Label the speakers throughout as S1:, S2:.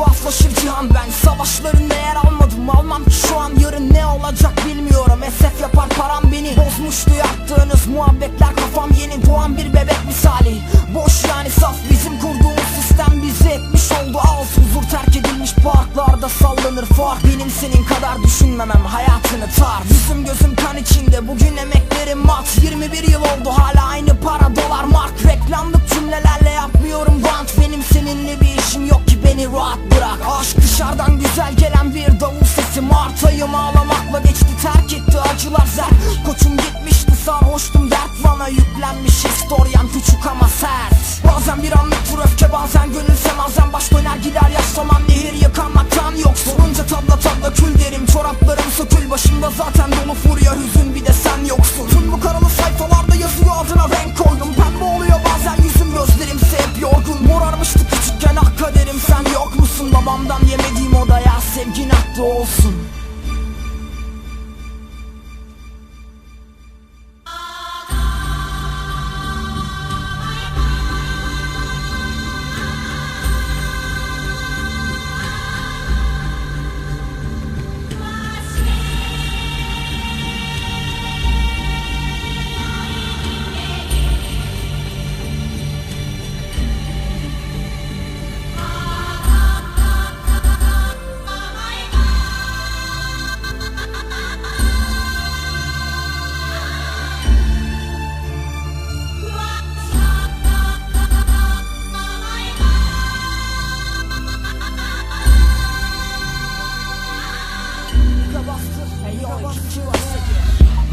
S1: tuhaflaşır cihan ben. Savaşlarında yer almadım almam şu an. Yarın ne olacak bilmiyorum. SF yapar param beni. Bozmuştu yaptığınız muhabbetler. Kafam yeni doğan bir bebek misali. Boş yani saf. Bizim kurduğumuz sistem bizi etmiş oldu. Az Huzur terk edilmiş. Parklarda sallanır. Fark Benim senin kadar düşünmemem. Hayatını tar. Yüzüm gözüm kan içinde. Bugün emeklerim mat. 21 yıl oldu. Hala aynı para dolar mark. Reklamlık cümlelerle yapmıyorum bant Benim seninle bir işim yok beni rahat bırak. Aşk dışarıdan güzel gelen bir davul sesi. Mart ayım ağlamakla geçti terk etti. Acılar zer Koçum gitmişti sarhoştum. Dert bana yüklenmiş. Historiyem küçük ama sert. Bazen bir anlıktır öfke bazen gönül semazen. Baş döner gider yaşlamam nehir yıkanmaktan yok. Sorunca tabla tabla kül derim çoraplarım sökül. Başımda zaten dolu furya hüzün Babamdan yemediğim odaya sevgin aktı olsun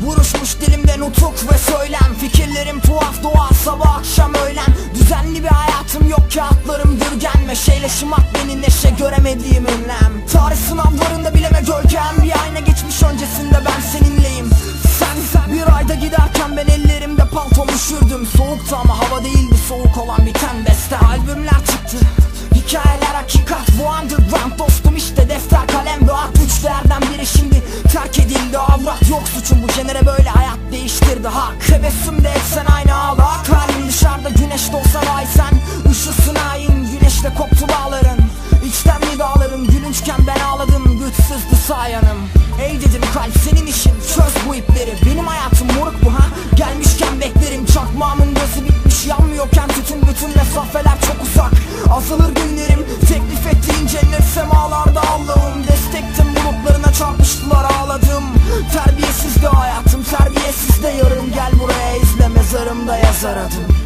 S1: Vuruşmuş dilimden utuk ve söylem. Fikirlerim tuhaf doğar sabah akşam öğlen. Düzenli bir hayatım yok kağıtlarım dürgen Meşeyle şımat beni neşe göremediğim önlem. Tarih sınavlarında bileme gölgem. Bir ayna geçmiş öncesinde ben seninleyim. Sen bir ayda giderken ben ellerimde paltom üşürdüm Soğuktu ama hava değildi soğuk olan biten beste. Albümler çıktı Hikayeler hakikat. Bu underground dostum işte defter kalem Üç değerden ipleri Benim hayatım moruk bu ha? Gelmişken beklerim. Çakmağımın gazı bitmiş Yanmıyorken tütün bütün mesafeler çok uzak. Azalır günlerim teklif ettiğin cennet semalarda Allah'ım. Destektim bulutlarına çarpıştılar ağladım. Terbiyesiz de hayatım terbiyesiz de yarım. Gel buraya izle mezarımda yazar adım